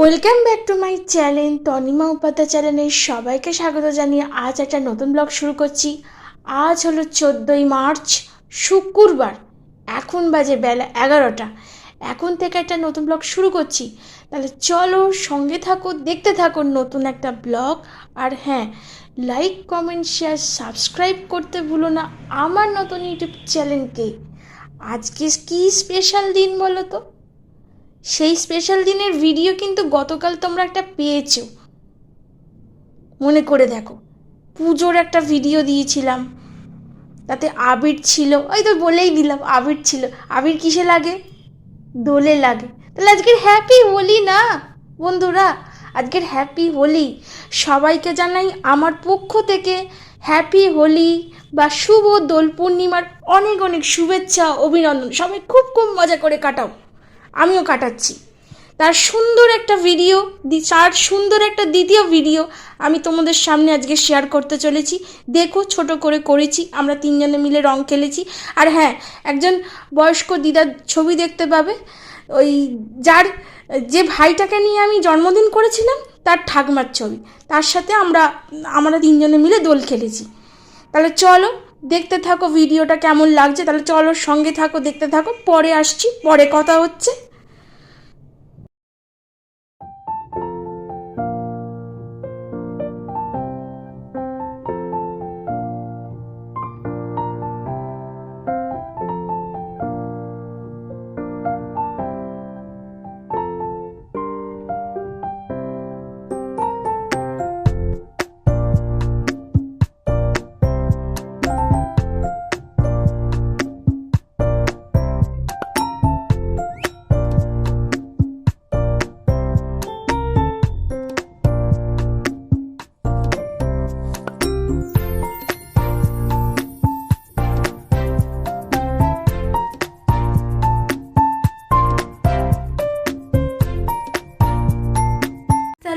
Welcome back to my channel Tanima Upadhyay চ্যানেলে সবাইকে স্বাগত জানিয়ে আজ একটা নতুন ব্লগ শুরু করছি। আজ হলো চোদ্দোই মার্চ, শুক্রবার, এখন বাজে বেলা এগারোটা। এখন থেকে একটা নতুন ব্লগ শুরু করছি। তাহলে চলো সঙ্গে থাকো, দেখতে থাকো নতুন একটা ব্লগ আর হ্যাঁ লাইক কমেন্ট শেয়ার সাবস্ক্রাইব করতে ভুলো না আমার নতুন ইউটিউব চ্যানেলকে আজকে কী স্পেশাল দিন বলো তো? সেই স্পেশাল দিনের ভিডিও কিন্তু গতকাল তোমরা একটা পেয়েছ। মনে করে দেখো, পুজোর একটা ভিডিও দিয়েছিলাম। তাতে আবির ছিল, ওই তো বলেই দিলাম, আবির ছিল। আবির কিসে লাগে? দোলে লাগে। তাহলে আজকের হ্যাপি হোলি না, বন্ধুরা? আজকের হ্যাপি হোলি। সবাইকে জানাই আমার পক্ষ থেকে হ্যাপি হোলি বা শুভ দোল পূর্ণিমার অনেক অনেক শুভেচ্ছা, অভিনন্দন। সবাই খুব খুব মজা করে কাটাও। আমিও কাটাচ্ছি। তার সুন্দর একটা ভিডিও তার সুন্দর একটা দ্বিতীয় ভিডিও আমি তোমাদের সামনে আজকে শেয়ার করতে চলেছি। দেখো, ছোট করে করেছি, আমরা তিনজনে মিলে রং খেলেছি। আর হ্যাঁ একজন বয়স্ক দিদার ছবি দেখতে পাবে। ওই যার, যে ভাইটাকে নিয়ে আমি জন্মদিন করেছিলাম, তার ঠাকমার ছবি। তার সাথে আমরা আমরা তিনজনে মিলে দোল খেলেছি। তাহলে চলো, দেখতে থাকো ভিডিওটা কেমন লাগছে। তাহলে চলো সঙ্গে থাকো, দেখতে থাকো। পরে আসছি, পরে কথা হচ্ছে।